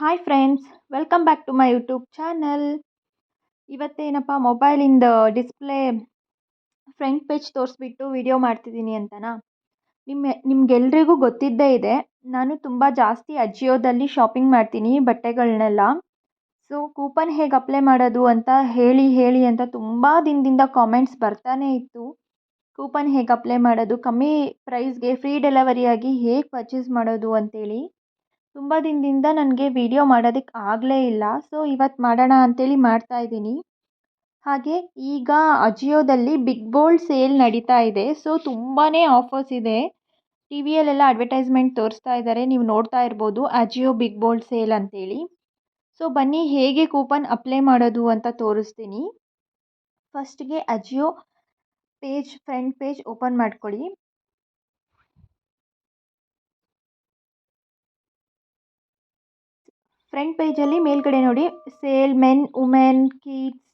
Hi friends welcome back to my YouTube channel ಇವತ್ತೇನಪ್ಪ ಮೊಬೈಲಿಂದ display front page ತೋರಿಸ್ಬಿಟ್ಟು video ಮಾಡ್ತಿದ್ದೀನಿ ಅಂತನಾ? ನಿಮ್ಮ, ನಿಮ್ಗೆಲ್ರಿಗೂ ಗೊತ್ತಿದ್ದೇ ಇದೆ, ನಾನು ತುಂಬ ಜಾಸ್ತಿ ಅಜಿಯೋದಲ್ಲಿ ಶಾಪಿಂಗ್ ಮಾಡ್ತೀನಿ ಬಟ್ಟೆಗಳನ್ನೆಲ್ಲ ಸೊ ಕೂಪನ್ ಹೇಗೆ ಅಪ್ಲೈ ಮಾಡೋದು ಅಂತ ಹೇಳಿ ಹೇಳಿ ಅಂತ ತುಂಬ ದಿನದಿಂದ ಕಾಮೆಂಟ್ಸ್ ಬರ್ತಾನೇ ಇತ್ತು. ಕೂಪನ್ ಹೇಗೆ ಅಪ್ಲೈ ಮಾಡೋದು, ಕಮ್ಮಿ ಪ್ರೈಸ್ಗೆ ಫ್ರೀ ಡೆಲಿವರಿಯಾಗಿ ಹೇಗೆ ಪರ್ಚೇಸ್ ಮಾಡೋದು ಅಂತೇಳಿ. ತುಂಬ ದಿನದಿಂದ ನನಗೆ ವಿಡಿಯೋ ಮಾಡೋದಕ್ಕೆ ಆಗಲೇ ಇಲ್ಲ. ಸೊ ಇವತ್ತು ಮಾಡೋಣ ಅಂತೇಳಿ ಮಾಡ್ತಾಯಿದ್ದೀನಿ ಹಾಗೆ ಈಗ ಅಜಿಯೋದಲ್ಲಿ ಬಿಗ್ ಬೋಲ್ಡ್ ಸೇಲ್ ನಡೀತಾ ಇದೆ. ಸೊ ತುಂಬಾ ಆಫರ್ಸ್ ಇದೆ. ಟಿ ವಿಯಲ್ಲೆಲ್ಲ ಅಡ್ವರ್ಟೈಸ್ಮೆಂಟ್ ತೋರಿಸ್ತಾ ಇದ್ದಾರೆ. ನೀವು ನೋಡ್ತಾ ಇರ್ಬೋದು ಅಜಿಯೋ ಬಿಗ್ ಬೋಲ್ಡ್ ಸೇಲ್ ಅಂತೇಳಿ. ಸೊ ಬನ್ನಿ ಹೇಗೆ ಕೂಪನ್ ಅಪ್ಲೈ ಮಾಡೋದು ಅಂತ ತೋರಿಸ್ತೀನಿ. ಫಸ್ಟ್ಗೆ Ajio page front page open ಮಾಡ್ಕೊಳ್ಳಿ. ಫ್ರಂಟ್ ಪೇಜಲ್ಲಿ ಮೇಲ್ಗಡೆ ನೋಡಿ ಸೇಲ್ ಮೆನ್ ವುಮೆನ್ ಕಿಡ್ಸ್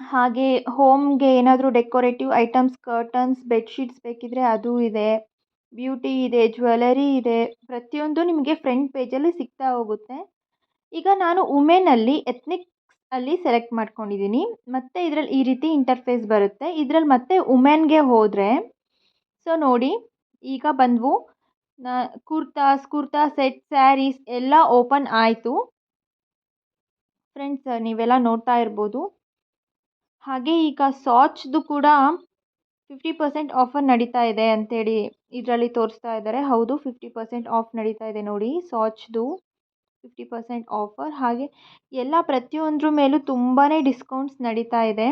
ಹಾಗೆ ಹೋಮ್ಗೆ ಏನಾದರೂ ಡೆಕೋರೇಟಿವ್ ಐಟಮ್ಸ್ ಕರ್ಟನ್ಸ್ ಬೆಡ್ಶೀಟ್ಸ್ ಬೇಕಿದ್ರೆ ಅದು ಇದೆ. ಬ್ಯೂಟಿ ಇದೆ ಜ್ಯುವೆಲರಿ ಇದೆ. ಪ್ರತಿಯೊಂದು ನಿಮಗೆ ಫ್ರಂಟ್ ಪೇಜಲ್ಲಿ ಸಿಗ್ತಾ ಹೋಗುತ್ತೆ. ಈಗ ನಾನು ವುಮೆನಲ್ಲಿ ಎಥ್ನಿಕ್ ಅಲ್ಲಿ ಸೆಲೆಕ್ಟ್ ಮಾಡ್ಕೊಂಡಿದ್ದೀನಿ ಮತ್ತು ಇದರಲ್ಲಿ ಈ ರೀತಿ ಇಂಟರ್ಫೇಸ್ ಬರುತ್ತೆ. ಇದರಲ್ಲಿ ಮತ್ತೆ ವುಮೆನ್ಗೆ ಹೋದರೆ ಸೊ ನೋಡಿ, ಈಗ ಬಂದವು. ನಾ, ಕುರ್ತಾಸ್ ಕುರ್ತಾ ಸೆಟ್, ಸ್ಯಾರೀಸ್ ಎಲ್ಲ ಓಪನ್ ಆಯಿತು. ಫ್ರೆಂಡ್ಸ್, ನೀವೆಲ್ಲ ನೋಡ್ತಾ ಇರ್ಬೋದು. ಹಾಗೆ ಈಗ ಸಾಚ್ದು ಕೂಡ ಫಿಫ್ಟಿ ಪರ್ಸೆಂಟ್ ಆಫರ್ ನಡೀತಾ ಇದೆ ಅಂಥೇಳಿ ಇದರಲ್ಲಿ ತೋರಿಸ್ತಾ ಇದ್ದಾರೆ. ಹೌದು, ಫಿಫ್ಟಿ ಪರ್ಸೆಂಟ್ ಆಫ್ ನಡೀತಾ ಇದೆ ನೋಡಿ, ಸಾಚ್ದು ಫಿಫ್ಟಿ ಪರ್ಸೆಂಟ್ ಆಫರ್. ಹಾಗೆ ಎಲ್ಲ ಪ್ರತಿಯೊಂದ್ರ ಮೇಲೂ ತುಂಬಾ ಡಿಸ್ಕೌಂಟ್ಸ್ ನಡೀತಾ ಇದೆ.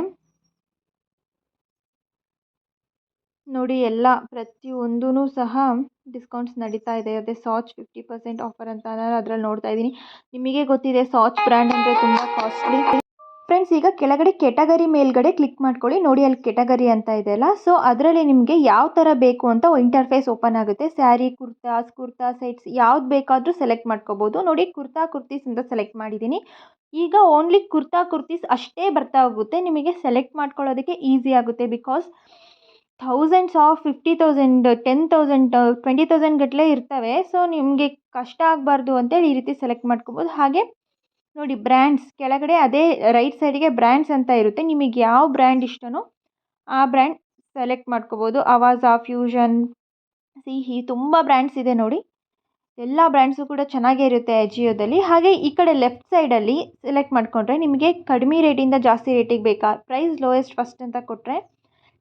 ನೋಡಿ, ಎಲ್ಲ ಪ್ರತಿಯೊಂದೂ ಸಹ ಡಿಸ್ಕೌಂಟ್ಸ್ ನಡೀತಾ ಇದೆ. ಅದೇ ಸಾಚ್ ಫಿಫ್ಟಿ ಪರ್ಸೆಂಟ್ ಆಫರ್ ಅಂತ ನಾನು ಅದರಲ್ಲಿ ನೋಡ್ತಾ ಇದ್ದೀನಿ. ನಿಮಗೆ ಗೊತ್ತಿದೆ ಸಾಚ್ ಬ್ರ್ಯಾಂಡ್ ಅಂದರೆ ತುಂಬ ಕಾಸ್ಟ್ಲಿ ಫ್ರೆಂಡ್ಸ್ ಈಗ ಕೆಳಗಡೆ ಕೆಟಗರಿ ಮೇಲ್ಗಡೆ ಕ್ಲಿಕ್ ಮಾಡ್ಕೊಳ್ಳಿ. ನೋಡಿ, ಅಲ್ಲಿ ಕೆಟಗರಿ ಅಂತ ಇದೆ ಅಲ್ಲ? ಸೊ ಅದರಲ್ಲಿ ನಿಮಗೆ ಯಾವ ಥರ ಬೇಕು ಅಂತ ಇಂಟರ್ಫೇಸ್ ಓಪನ್ ಆಗುತ್ತೆ. ಸ್ಯಾರಿ ಕುರ್ತಾಸ್ ಕುರ್ತಾ ಸೆಟ್ಸ್ ಯಾವ್ದು ಬೇಕಾದರೂ ಸೆಲೆಕ್ಟ್ ಮಾಡ್ಕೋಬೋದು. ನೋಡಿ ಕುರ್ತಾ ಕುರ್ತೀಸ್ ಅಂತ ಸೆಲೆಕ್ಟ್ ಮಾಡಿದ್ದೀನಿ. ಈಗ ಓನ್ಲಿ ಕುರ್ತಾ ಕುರ್ತೀಸ್ ಅಷ್ಟೇ ಬರ್ತಾ ಹೋಗುತ್ತೆ. ನಿಮಗೆ ಸೆಲೆಕ್ಟ್ ಮಾಡ್ಕೊಳ್ಳೋದಕ್ಕೆ ಈಸಿ ಆಗುತ್ತೆ because thousands of fifty thousand ten thousand twenty thousand ಗಟ್ಟಲೆ ಇರ್ತವೆ. ಸೊ ನಿಮಗೆ ಕಷ್ಟ ಆಗಬಾರ್ದು ಅಂತೇಳಿ ಈ ರೀತಿ ಸೆಲೆಕ್ಟ್ ಮಾಡ್ಕೋಬೋದು. ಹಾಗೆ ನೋಡಿ ಬ್ರ್ಯಾಂಡ್ಸ್ ಕೆಳಗಡೆ ಅದೇ ರೈಟ್ ಸೈಡಿಗೆ ಬ್ರ್ಯಾಂಡ್ಸ್ ಅಂತ ಇರುತ್ತೆ. ನಿಮಗೆ ಯಾವ ಬ್ರ್ಯಾಂಡ್ ಇಷ್ಟನೋ ಆ ಬ್ರ್ಯಾಂಡ್ ಸೆಲೆಕ್ಟ್ ಮಾಡ್ಕೋಬೋದು. ಅವಾಜಾ ಫ್ಯೂಷನ್ ಸಿಹಿ ತುಂಬ ಬ್ರ್ಯಾಂಡ್ಸ್ ಇದೆ ನೋಡಿ. ಎಲ್ಲ ಬ್ರ್ಯಾಂಡ್ಸು ಕೂಡ ಚೆನ್ನಾಗೇ ಇರುತ್ತೆ ಅಜಿಯೋದಲ್ಲಿ ಹಾಗೆ ಈ ಕಡೆ ಲೆಫ್ಟ್ ಸೈಡಲ್ಲಿ ಸೆಲೆಕ್ಟ್ ಮಾಡಿಕೊಂಡ್ರೆ ನಿಮಗೆ ಕಡಿಮೆ ರೇಟಿಂದ ಜಾಸ್ತಿ ರೇಟಿಗೆ ಬೇಕಾ? ಪ್ರೈಸ್ ಲೋಯೆಸ್ಟ್ ಫಸ್ಟ್ ಅಂತ ಕೊಟ್ಟರೆ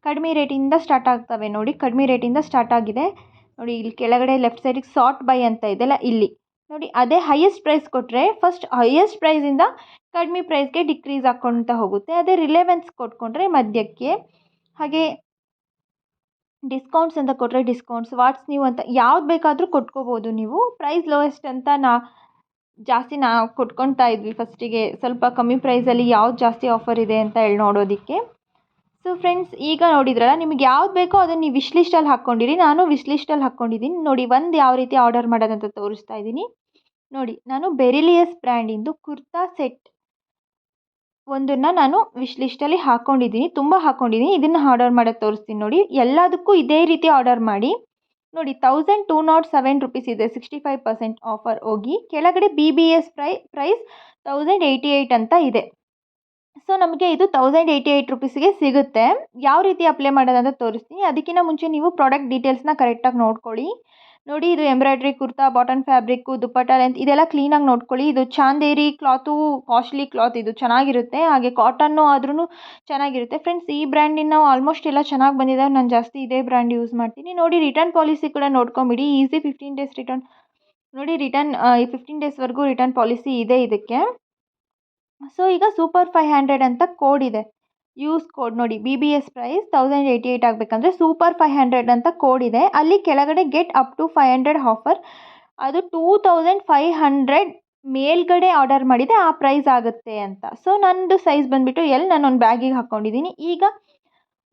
ಕಡಿಮೆ ರೇಟಿಂದ ಸ್ಟಾರ್ಟ್ ಆಗ್ತವೆ ನೋಡಿ, ಕಡಿಮೆ ರೇಟಿಂದ ಸ್ಟಾರ್ಟ್ ಆಗಿದೆ. ನೋಡಿ, ಇಲ್ಲಿ ಕೆಳಗಡೆ ಲೆಫ್ಟ್ ಸೈಡಿಗೆ ಸಾರ್ಟ್ ಬೈ ಅಂತ ಇದೆಯಲ್ಲ, ಇಲ್ಲಿ. ನೋಡಿ, ಅದೇ ಹೈಯೆಸ್ಟ್ ಪ್ರೈಸ್ ಕೊಟ್ಟರೆ ಫಸ್ಟ್ ಹೈಯೆಸ್ಟ್ ಪ್ರೈಸಿಂದ ಕಡಿಮೆ ಪ್ರೈಸ್ಗೆ ಡಿಕ್ರೀಸ್ ಹಾಕ್ಕೊಳ್ತಾ ಹೋಗುತ್ತೆ. ಅದೇ ರಿಲೆವೆನ್ಸ್ ಕೊಟ್ಕೊಂಡ್ರೆ ಮಧ್ಯಕ್ಕೆ ಹಾಗೆ ಡಿಸ್ಕೌಂಟ್ಸ್ ಅಂತ ಕೊಟ್ಟರೆ ಡಿಸ್ಕೌಂಟ್ಸ್ ವಾಟ್ಸ್ ನೀವು ಅಂತ ಯಾವ್ದು ಬೇಕಾದರೂ ಕೊಟ್ಕೋಬೋದು ನೀವು. ಪ್ರೈಸ್ ಲೋಯೆಸ್ಟ್ ಅಂತ ನಾ, ಜಾಸ್ತಿ ನಾವು ಕೊಟ್ಕೊತಾ ಇದ್ವಿ ಫಸ್ಟಿಗೆ ಸ್ವಲ್ಪ ಕಮ್ಮಿ ಪ್ರೈಸಲ್ಲಿ ಯಾವ್ದು ಜಾಸ್ತಿ ಆಫರ್ ಇದೆ ಅಂತ ಹೇಳಿ ನೋಡೋದಕ್ಕೆ. ಸೊ ಫ್ರೆಂಡ್ಸ್ ಈಗ ನೋಡಿದ್ರಲ್ಲ, ನಿಮಗೆ ಯಾವ್ದು ಬೇಕೋ ಅದನ್ನು ನೀವು ವಿಶ್ ಲಿಸ್ಟಲ್ಲಿ ಹಾಕ್ಕೊಂಡಿರಿ. ನಾನು ವಿಶ್ ಲಿಸ್ಟಲ್ಲಿ ಹಾಕ್ಕೊಂಡಿದ್ದೀನಿ. ನೋಡಿ, ಒಂದು ಯಾವ ರೀತಿ ಆರ್ಡರ್ ಮಾಡೋದಂತ ತೋರಿಸ್ತಾ ಇದ್ದೀನಿ. ನೋಡಿ, ನಾನು ಬೆರಿಲಿಯಸ್ ಬ್ರ್ಯಾಂಡಿಂದು ಕುರ್ತಾ ಸೆಟ್ ಒಂದನ್ನು ನಾನು ವಿಶ್ ಲಿಸ್ಟಲ್ಲಿ ಹಾಕ್ಕೊಂಡಿದ್ದೀನಿ. ತುಂಬ ಹಾಕ್ಕೊಂಡಿದ್ದೀನಿ. ಇದನ್ನು ಆರ್ಡರ್ ಮಾಡೋದು ತೋರಿಸ್ತೀನಿ ನೋಡಿ. ಎಲ್ಲದಕ್ಕೂ ಇದೇ ರೀತಿ ಆರ್ಡರ್ ಮಾಡಿ. ನೋಡಿ thousand two not seven rupees ಇದೆ ಸಿಕ್ಸ್ಟಿ ಫೈವ್ ಪರ್ಸೆಂಟ್ ಆಫರ್ ಹೋಗಿ. ಕೆಳಗಡೆ ಬಿ ಬಿ ಎಸ್ ಪ್ರೈ ಪ್ರೈಸ್ ತೌಸಂಡ್ ಏಯ್ಟಿ ಏಯ್ಟ್ ಅಂತ ಇದೆ. ಸೊ ನಮಗೆ ಇದು ತೌಸಂಡ್ ಏಯ್ಟಿ ಏಯ್ಟ್ ರುಪೀಸ್ಗೆ ಸಿಗುತ್ತೆ. ಯಾವ ರೀತಿ ಅಪ್ಲೈ ಮಾಡೋದಂತ ತೋರಿಸ್ತೀನಿ. ಅದಕ್ಕಿಂತ ಮುಂಚೆ ನೀವು ಪ್ರಾಡಕ್ಟ್ ಡೀಟೇಲ್ಸ್ನ ಕರೆಕ್ಟಾಗಿ ನೋಡ್ಕೊಳ್ಳಿ. ನೋಡಿ, ಇದು embroidery kurta bottom fabric dupatta length ಇದೆಲ್ಲ ಕ್ಲೀನಾಗಿ ನೋಡ್ಕೊಳ್ಳಿ. ಇದು ಚಾಂದೇರಿ ಕ್ಲಾತು ಕಾಸ್ಟ್ಲಿ ಕ್ಲಾತ್ ಇದು ಚೆನ್ನಾಗಿರುತ್ತೆ. ಹಾಗೆ ಕಾಟನ್ನು ಆದ್ರೂ ಚೆನ್ನಾಗಿರುತ್ತೆ. ಫ್ರೆಂಡ್ಸ್ ಈ ಬ್ರ್ಯಾಂಡಿನ ನಾವು ಆಲ್ಮೋಸ್ಟ್ ಎಲ್ಲ ಚೆನ್ನಾಗಿ ಬಂದಿದ್ದಾವೆ ನಾನು ಜಾಸ್ತಿ ಇದೇ ಬ್ರ್ಯಾಂಡ್ ಯೂಸ್ ಮಾಡ್ತೀನಿ. ನೋಡಿ ರಿಟರ್ನ್ ಪಾಲಿಸಿ ಕೂಡ ನೋಡ್ಕೊಂಬಿಡಿ. ಈಸಿ ಫಿಫ್ಟೀನ್ ಡೇಸ್ ರಿಟರ್ನ್ ನೋಡಿ ರಿಟರ್ನ್ ಈ ಫಿಫ್ಟೀನ್ ಡೇಸ್ವರೆಗೂ ರಿಟರ್ನ್ ಪಾಲಿಸಿ ಇದೆ ಇದಕ್ಕೆ. ಸೊ ಈಗ ಸೂಪರ್ ಫೈವ್ ಹಂಡ್ರೆಡ್ ಅಂತ ಕೋಡ್ ಇದೆ. ಯೂಸ್ ಕೋಡ್ ನೋಡಿ B B S price thousand eighty eight ಆಗಬೇಕಂದ್ರೆ ಸೂಪರ್ ಫೈವ್ ಹಂಡ್ರೆಡ್ ಅಂತ ಕೋಡ್ ಇದೆ. ಅಲ್ಲಿ ಕೆಳಗಡೆ get up to five hundred offer ಅದು ಟೂ ತೌಸಂಡ್ ಫೈವ್ ಹಂಡ್ರೆಡ್ ಮೇಲ್ಗಡೆ ಆರ್ಡರ್ ಮಾಡಿದೆ ಆ ಪ್ರೈಸ್ ಆಗುತ್ತೆ ಅಂತ. ಸೊ ನನ್ನದು ಸೈಜ್ ಬಂದುಬಿಟ್ಟು ಎಲ್ಲಿ ನಾನು ಒಂದು ಬ್ಯಾಗಿಗೆ ಹಾಕ್ಕೊಂಡಿದ್ದೀನಿ ಈಗ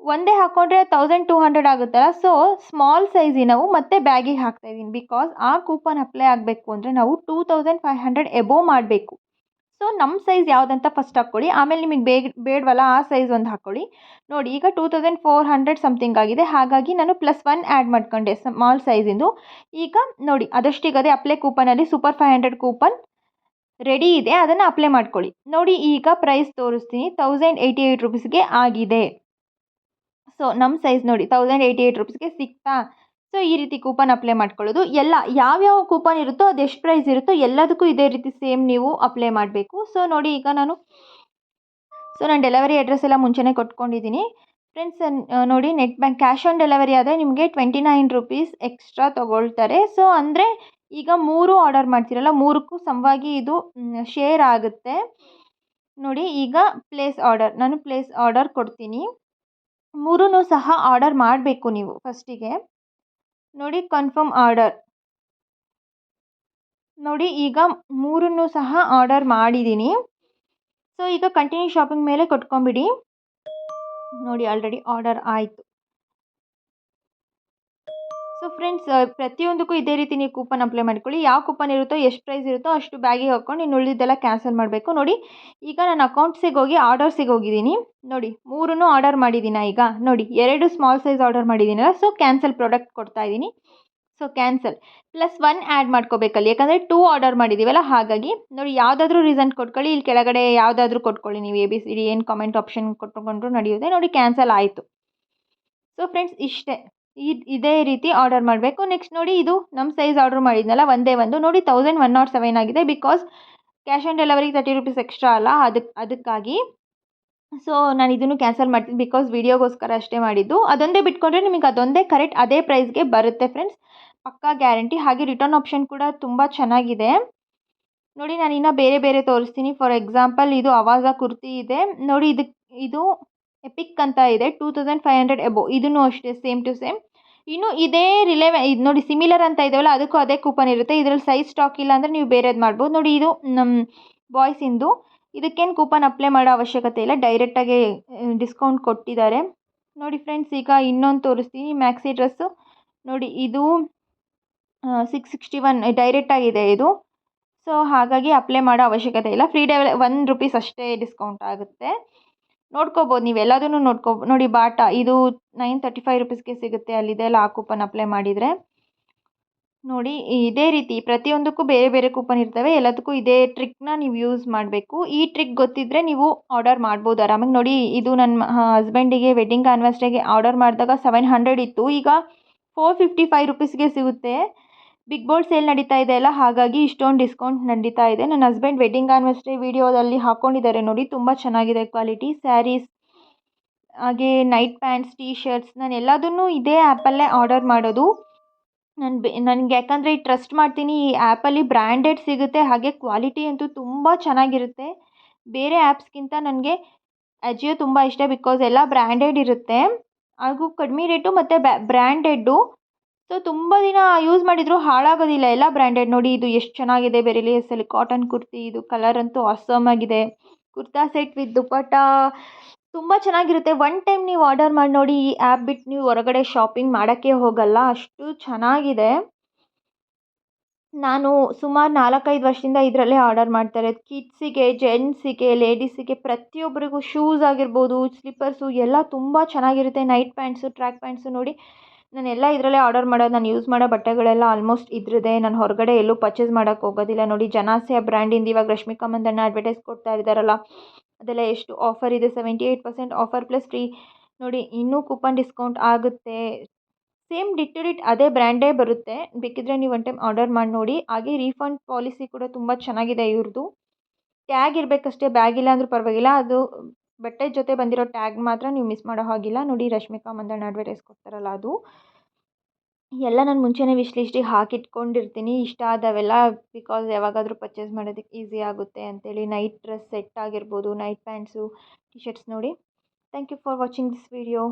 ಒಂದೇ ಹಾಕ್ಕೊಂಡ್ರೆ ತೌಸಂಡ್ ಟೂ ಹಂಡ್ರೆಡ್ ಆಗುತ್ತಲ್ಲ. ಸೊ ಸ್ಮಾಲ್ ಸೈಜಿನವು ಮತ್ತೆ ಬ್ಯಾಗಿಗೆ ಹಾಕ್ತಾಯಿದ್ದೀನಿ ಬಿಕಾಸ್ ಆ ಕೂಪನ್ ಅಪ್ಲೈ ಆಗಬೇಕು ಅಂದರೆ ನಾವು two thousand five hundred above ಮಾಡಬೇಕು. ಸೊ ನಮ್ಮ ಸೈಜ್ ಯಾವುದಂತ ಫಸ್ಟ್ ಹಾಕ್ಕೊಳ್ಳಿ. ಆಮೇಲೆ ನಿಮಗೆ ಬೇಗ, ಬೇಡವಲ್ಲ, ಆ ಸೈಜ್ ಒಂದು ಹಾಕ್ಕೊಳ್ಳಿ. ನೋಡಿ, ಈಗ two thousand four hundred something ಆಗಿದೆ. ಹಾಗಾಗಿ ನಾನು ಪ್ಲಸ್ ಒನ್ ಆ್ಯಡ್ ಮಾಡ್ಕೊಂಡೆ ಸ್ಮಾಲ್ ಸೈಜಿಂದು ಈಗ ನೋಡಿ ಅದಷ್ಟಿಗದೆ apply ಕೂಪನಲ್ಲಿ super five hundred coupon ready ಇದೆ. ಅದನ್ನು ಅಪ್ಲೈ ಮಾಡ್ಕೊಳ್ಳಿ. ನೋಡಿ, ಈಗ ಪ್ರೈಸ್ ತೋರಿಸ್ತೀನಿ. ತೌಸಂಡ್ ಏಯ್ಟಿ ಏಯ್ಟ್ ರುಪೀಸ್ಗೆ ಆಗಿದೆ. ಸೊ ನಮ್ಮ ಸೈಜ್ ನೋಡಿ ತೌಸಂಡ್ ಏಯ್ಟಿ ಏಯ್ಟ್ ರುಪೀಸ್ಗೆ ಸಿಗ್ತಾ ಸೊ ಈ ರೀತಿ ಕೂಪನ್ ಅಪ್ಲೈ ಮಾಡ್ಕೊಳ್ಳೋದು. ಎಲ್ಲ ಯಾವ್ಯಾವ ಕೂಪನ್ ಇರುತ್ತೋ ಅದು ಎಷ್ಟು ಪ್ರೈಸ್ ಇರುತ್ತೋ ಎಲ್ಲದಕ್ಕೂ ಇದೇ ರೀತಿ ಸೇಮ್ ನೀವು ಅಪ್ಲೈ ಮಾಡಬೇಕು. ಸೊ ನೋಡಿ ಈಗ ನಾನು ಸೊ ನಾನು ಡೆಲಿವರಿ ಅಡ್ರೆಸ್ ಎಲ್ಲ ಮುಂಚೆನೇ ಕೊಟ್ಕೊಂಡಿದ್ದೀನಿ. ಫ್ರೆಂಡ್ಸ್ ನೋಡಿ net bank cash on delivery ಆದರೆ ನಿಮಗೆ ಟ್ವೆಂಟಿ ನೈನ್ ರುಪೀಸ್ ಎಕ್ಸ್ಟ್ರಾ ತೊಗೊಳ್ತಾರೆ. ಸೊ ಅಂದರೆ ಈಗ ಮೂರು ಆರ್ಡರ್ ಮಾಡ್ತೀರಲ್ಲ, ಮೂರಕ್ಕೂ ಸಮವಾಗಿ ಇದು ಶೇರ್ ಆಗುತ್ತೆ. ನೋಡಿ ಈಗ ಪ್ಲೇಸ್ ಆರ್ಡರ್ ನಾನು ಪ್ಲೇಸ್ ಆರ್ಡರ್ ಕೊಡ್ತೀನಿ. ಮೂರೂ ಸಹ ಆರ್ಡರ್ ಮಾಡಬೇಕು ನೀವು ಫಸ್ಟಿಗೆ ನೋಡಿ ಕನ್ಫರ್ಮ್ ಆರ್ಡರ್ ನೋಡಿ ಈಗ ಮೂರನ್ನು ಸಹ ಆರ್ಡರ್ ಮಾಡಿದ್ದೀನಿ. ಸೊ ಈಗ ಕಂಟಿನ್ಯೂ ಶಾಪಿಂಗ್ ಮೇಲೆ ಕೊಟ್ಕೊಂಬಿಡಿ ನೋಡಿ ಆಲ್ರೆಡಿ ಆರ್ಡರ್ ಆಯಿತು. ಸೊ ಫ್ರೆಂಡ್ಸ್ ಪ್ರತಿಯೊಂದಕ್ಕೂ ಇದೇ ರೀತಿ ನೀವು ಕೂಪನ್ ಅಪ್ಲೈ ಮಾಡ್ಕೊಳ್ಳಿ. ಯಾವ ಕೂಪನ್ ಇರುತ್ತೋ, ಎಷ್ಟು ಪ್ರೈಸ್ ಇರುತ್ತೋ ಅಷ್ಟು ಬ್ಯಾಗಿಗೆ ಹಾಕ್ಕೊಂಡು ಇನ್ನು ಉಳಿದಿದ್ದೆಲ್ಲ ಕ್ಯಾನ್ಸಲ್ ಮಾಡಬೇಕು. ನೋಡಿ, ಈಗ ನಾನು ಅಕೌಂಟ್ಸಿಗೆ ಹೋಗಿ ಆರ್ಡರ್ಸಿಗೆ ಹೋಗಿದ್ದೀನಿ. ನೋಡಿ ಮೂರೂ ಆರ್ಡರ್ ಮಾಡಿದ್ದೀನಿ ಈಗ? ನೋಡಿ, ಎರಡು ಸ್ಮಾಲ್ ಸೈಜ್ ಆರ್ಡರ್ ಮಾಡಿದ್ದೀನಲ್ಲ ಸೊ ಕ್ಯಾನ್ಸಲ್ ಪ್ರಾಡಕ್ಟ್ ಕೊಡ್ತಾ ಇದ್ದೀನಿ. So cancel plus one add ಮಾಡ್ಕೋಬೇಕಲ್ಲಿ. ಯಾಕಂದರೆ ಟೂ ಆರ್ಡರ್ ಮಾಡಿದ್ದೀವಲ್ಲ, ಹಾಗಾಗಿ. ನೋಡಿ, ಯಾವುದಾದ್ರೂ ರೀಸನ್ ಕೊಟ್ಕೊಳ್ಳಿ, ಇಲ್ಲಿ ಕೆಳಗಡೆ ಯಾವುದಾದ್ರೂ ಕೊಟ್ಕೊಳ್ಳಿ. ನೀವು ಎ ಬಿ ಸಿ ಡಿ ಏನು ಕಾಮೆಂಟ್ ಆಪ್ಷನ್ ಕೊಟ್ಕೊಂಡ್ರು ನಡೆಯುತ್ತೆ ನೋಡಿ ಕ್ಯಾನ್ಸಲ್ ಆಯಿತು. ಸೊ ಫ್ರೆಂಡ್ಸ್ ಇಷ್ಟೇ. ಇದು, ಇದೇ ರೀತಿ ಆರ್ಡರ್ ಮಾಡಬೇಕು. ನೆಕ್ಸ್ಟ್ ನೋಡಿ ಇದು ನಮ್ಮ ಸೈಜ್ ಆರ್ಡರ್ ಮಾಡಿದ್ನಲ್ಲ, ಒಂದೇ ಒಂದು. ನೋಡಿ ತೌಸಂಡ್ ಒನ್ ನಾಟ್ ಸೆವೆನ್ ಆಗಿದೆ ಬಿಕಾಸ್ ಕ್ಯಾಶ್ ಆನ್ ಡೆಲಿವರಿಗೆ ತರ್ಟಿ ರುಪೀಸ್ ಎಕ್ಸ್ಟ್ರಾ ಅಲ್ಲ ಅದಕ್ಕೆ ಅದಕ್ಕಾಗಿ. ಸೊ ನಾನು ಇದನ್ನು ಕ್ಯಾನ್ಸಲ್ ಮಾಡ್ತೀನಿ ಬಿಕಾಸ್ ವಿಡಿಯೋಗೋಸ್ಕರ ಅಷ್ಟೇ ಮಾಡಿದ್ದು. ಅದೊಂದೇ ಬಿಟ್ಕೊಂಡ್ರೆ ನಿಮಗೆ ಅದೊಂದೇ ಕರೆಕ್ಟ್ ಅದೇ ಪ್ರೈಸ್ಗೆ ಬರುತ್ತೆ ಫ್ರೆಂಡ್ಸ್ ಪಕ್ಕಾ ಗ್ಯಾರಂಟಿ ಹಾಗೆ ರಿಟರ್ನ್ ಆಪ್ಷನ್ ಕೂಡ ತುಂಬ ಚೆನ್ನಾಗಿದೆ. ನೋಡಿ ನಾನು ಇನ್ನೂ ಬೇರೆ ಬೇರೆ ತೋರಿಸ್ತೀನಿ. ಫಾರ್ ಎಕ್ಸಾಂಪಲ್ ಇದು ಅವಾಜ ಕುರ್ತಿ ಇದೆ. ನೋಡಿ ಇದಕ್ಕೆ ಇದು ಎಪಿಕ್ ಅಂತ ಇದೆ two thousand five hundred above ಇದೂ ಅಷ್ಟೇ ಸೇಮ್ ಟು ಸೇಮ್ ಇನ್ನು ಇದೇ ರಿಲೇ ಇದು ನೋಡಿ ಸಿಮಿಲರ್ ಅಂತ ಇದೆಯಲ್ಲ, ಅದಕ್ಕೂ ಅದೇ ಕೂಪನ್ ಇರುತ್ತೆ. ಇದರಲ್ಲಿ ಸೈಜ್ ಸ್ಟಾಕ್ ಇಲ್ಲ ಅಂದರೆ ನೀವು ಬೇರೆದು ಮಾಡ್ಬೋದು. ನೋಡಿ ಇದು ನಮ್ಮ ಬಾಯ್ಸಿಂದು ಇದಕ್ಕೇನು ಕೂಪನ್ ಅಪ್ಲೈ ಮಾಡೋ ಅವಶ್ಯಕತೆ ಇಲ್ಲ. ಡೈರೆಕ್ಟಾಗಿ ಡಿಸ್ಕೌಂಟ್ ಕೊಟ್ಟಿದ್ದಾರೆ. ನೋಡಿ ಫ್ರೆಂಡ್ಸ್ ಈಗ ಇನ್ನೊಂದು ತೋರಿಸ್ತೀನಿ. ಮ್ಯಾಕ್ಸಿ ಡ್ರೆಸ್ಸು ನೋಡಿ ಇದು ಸಿಕ್ಸ್ ಸಿಕ್ಸ್ಟಿ ಒನ್ ಡೈರೆಕ್ಟಾಗಿದೆ ಇದು. ಸೊ ಹಾಗಾಗಿ ಅಪ್ಲೈ ಮಾಡೋ ಅವಶ್ಯಕತೆ ಇಲ್ಲ. ಫ್ರೀ ಡೆವೆ ಒನ್ ರುಪೀಸ್ ಅಷ್ಟೇ ಡಿಸ್ಕೌಂಟ್ ಆಗುತ್ತೆ. ನೋಡ್ಕೋಬೋದು, ನೀವು ಎಲ್ಲದನ್ನು ನೋಡಿ ಬಾಟ, ಇದು ನೈನ್ ತರ್ಟಿ ಫೈವ್ ರುಪೀಸ್ಗೆ ಸಿಗುತ್ತೆ ಅಲ್ಲಿದೆಲ್ಲ ಆ ಕೂಪನ್ ಅಪ್ಲೈ ಮಾಡಿದರೆ. ನೋಡಿ, ಇದೇ ರೀತಿ ಪ್ರತಿಯೊಂದಕ್ಕೂ ಬೇರೆ ಬೇರೆ ಕೂಪನ್ ಇರ್ತವೆ, ಎಲ್ಲದಕ್ಕೂ ಇದೇ ಟ್ರಿಕ್ನ ನೀವು ಯೂಸ್ ಮಾಡಬೇಕು. ಈ ಟ್ರಿಕ್ ಗೊತ್ತಿದ್ದರೆ ನೀವು ಆರ್ಡರ್ ಮಾಡ್ಬೋದು ಆರಾಮಾಗಿ. ನೋಡಿ, ಇದು ನನ್ನ ಹಸ್ಬೆಂಡಿಗೆ ವೆಡ್ಡಿಂಗ್ ಆ್ಯನಿವರ್ಸ್ರಿಗೆ ಆರ್ಡರ್ ಮಾಡಿದಾಗ ಸೆವೆನ್ ಹಂಡ್ರೆಡ್ ಇತ್ತು, ಈಗ ಫೋರ್ ಫಿಫ್ಟಿ ಫೈವ್ ರುಪೀಸ್ಗೆ ಸಿಗುತ್ತೆ. ಬಿಗ್ ಬೋರ್ಡ್ ಸೇಲ್ ನಡೀತಾ ಇದೆ ಅಲ್ಲ? ಹಾಗಾಗಿ ಇಷ್ಟೊಂದು ಡಿಸ್ಕೌಂಟ್ ನಡೀತಾ ಇದೆ. ನನ್ನ ಹಸ್ಬೆಂಡ್ ವೆಡ್ಡಿಂಗ್ ಆ್ಯನಿವರ್ಸರಿ ವೀಡಿಯೋದಲ್ಲಿ ಹಾಕ್ಕೊಂಡಿದ್ದಾರೆ ನೋಡಿ. ತುಂಬ ಚೆನ್ನಾಗಿದೆ ಕ್ವಾಲಿಟಿ ಸ್ಯಾರೀಸ್ ಹಾಗೆ ನೈಟ್ ಪ್ಯಾಂಟ್ಸ್ ಟೀ ಶರ್ಟ್ಸ್ ನಾನು ಎಲ್ಲದನ್ನೂ ಇದೇ ಆ್ಯಪಲ್ಲೇ ಆರ್ಡರ್ ಮಾಡೋದು. ನಾನು ಬೆ, ನನಗೆ ಯಾಕಂದರೆ ಟ್ರಸ್ಟ್ ಮಾಡ್ತೀನಿ, ಈ ಆ್ಯಪಲ್ಲಿ ಬ್ರ್ಯಾಂಡೆಡ್ ಸಿಗುತ್ತೆ, ಹಾಗೆ ಕ್ವಾಲಿಟಿ ಅಂತೂ ತುಂಬ ಚೆನ್ನಾಗಿರುತ್ತೆ. ಬೇರೆ ಆ್ಯಪ್ಸ್ಗಿಂತ ನನಗೆ ಅಜಿಯೋ ತುಂಬ ಇಷ್ಟ ಬಿಕಾಸ್ ಎಲ್ಲ ಬ್ರ್ಯಾಂಡೆಡ್ ಇರುತ್ತೆ. ಹಾಗೂ ಕಡಿಮೆ ರೇಟು ಮತ್ತು ಬ್ರ್ಯಾಂಡೆಡ್ಡು ಸೊ ತುಂಬ ದಿನ ಯೂಸ್ ಮಾಡಿದರೂ ಹಾಳಾಗೋದಿಲ್ಲ. ಎಲ್ಲ ಬ್ರ್ಯಾಂಡೆಡ್ ನೋಡಿ ಇದು ಎಷ್ಟು ಚೆನ್ನಾಗಿದೆ ಬೆರಿಲಿಯಸಲ್ಲಿ ಕಾಟನ್ ಕುರ್ತಿ, ಇದು ಕಲರ್ ಅಂತೂ ಆಸಮ್ ಆಗಿದೆ. ಕುರ್ತಾ ಸೆಟ್ ವಿತ್ ದುಪ್ಪಟ್ಟ ತುಂಬ ಚೆನ್ನಾಗಿರುತ್ತೆ. ಒನ್ ಟೈಮ್ ನೀವು ಆರ್ಡರ್ ಮಾಡಿ ನೋಡಿ ಈ ಆ್ಯಪ್ ಬಿಟ್ಟು ನೀವು ಹೊರಗಡೆ ಶಾಪಿಂಗ್ ಮಾಡೋಕ್ಕೆ ಹೋಗಲ್ಲ. ಅಷ್ಟು ಚೆನ್ನಾಗಿದೆ. ನಾನು ಸುಮಾರು ನಾಲ್ಕೈದು ವರ್ಷದಿಂದ ಇದರಲ್ಲೇ ಆರ್ಡರ್ ಮಾಡ್ತಾರೆ ಕಿಡ್ಸಿಗೆ ಜೆಂಟ್ಸಿಗೆ ಲೇಡೀಸಿಗೆ ಪ್ರತಿಯೊಬ್ಬರಿಗೂ ಶೂಸ್ ಆಗಿರ್ಬೋದು ಸ್ಲಿಪ್ಪರ್ಸು ಎಲ್ಲ ತುಂಬ ಚೆನ್ನಾಗಿರುತ್ತೆ. ನೈಟ್ ಪ್ಯಾಂಟ್ಸು ಟ್ರ್ಯಾಕ್ ಪ್ಯಾಂಟ್ಸು ನೋಡಿ ನಾನು ಎಲ್ಲ ಇದರಲ್ಲೇ ಆರ್ಡರ್ ಮಾಡೋದು, ನಾನು ಯೂಸ್ ಮಾಡೋ ಬಟ್ಟೆಗಳೆಲ್ಲ ಆಲ್ಮೋಸ್ಟ್ ಇದ್ರದ್ದೇ ನಾನು ಹೊರಗಡೆ ಎಲ್ಲೂ ಪರ್ಚೇಸ್ ಮಾಡೋಕ್ಕೆ ಹೋಗೋದಿಲ್ಲ. ನೋಡಿ ಜನಾಸೆ ಬ್ರ್ಯಾಂಡಿಂದ ಇವಾಗ ರಶ್ಮಿಕಾ ಮಂದಣ್ಣ ಅಡ್ವರ್ಟೈಸ್ ಕೊಡ್ತಾ ಇದ್ದಾರಲ್ಲ, ಅದೆಲ್ಲ ಎಷ್ಟು ಆಫರ್ ಇದೆ? Seventy eight percent offer plus free ನೋಡಿ, ಇನ್ನೂ ಕೂಪನ್ ಡಿಸ್ಕೌಂಟ್ ಆಗುತ್ತೆ. ಸೇಮ್ ಡಿಟ್ ಟು ಅದೇ ಬ್ರ್ಯಾಂಡೇ ಬರುತ್ತೆ. ಬೇಕಿದ್ದರೆ ನೀವು ಒನ್ ಟೈಮ್ ಆರ್ಡರ್ ಮಾಡಿ ನೋಡಿ. ಹಾಗೆ ರೀಫಂಡ್ ಪಾಲಿಸಿ ಕೂಡ ತುಂಬ ಚೆನ್ನಾಗಿದೆ ಇವ್ರದ್ದು ಟ್ಯಾಗ್ ಇರಬೇಕಷ್ಟೇ ಬ್ಯಾಗ್ ಇಲ್ಲ ಅಂದರೂ ಪರವಾಗಿಲ್ಲ. ಅದು ಬಟ್ಟೆ ಜೊತೆ ಬಂದಿರೋ ಟ್ಯಾಗ್ ಮಾತ್ರ ನೀವು ಮಿಸ್ ಮಾಡೋ ಹಾಗಿಲ್ಲ. ನೋಡಿ ರಶ್ಮಿಕಾ ಮಂದಣ್ಣ ಅಡ್ವರ್ಟೈಸ್ ಕೊಡ್ತಾರಲ್ಲ ಅದು. ಎಲ್ಲ ನಾನು ಮುಂಚೆನೇ ವಿಶ್ ಲಿಸ್ಟಿಗೆ ಹಾಕಿಟ್ಕೊಂಡಿರ್ತೀನಿ. ಇಷ್ಟ ಆದವೆಲ್ಲ ಬಿಕಾಸ್ ಯಾವಾಗಾದರೂ ಪರ್ಚೇಸ್ ಮಾಡೋದಕ್ಕೆ ಈಸಿ ಆಗುತ್ತೆ ಅಂತೇಳಿ. ನೈಟ್ ಡ್ರೆಸ್ ಸೆಟ್ ಆಗಿರ್ಬೋದು ನೈಟ್ ಪ್ಯಾಂಟ್ಸು ಟಿ ಶರ್ಟ್ಸ್ ನೋಡಿ. Thank you for watching this video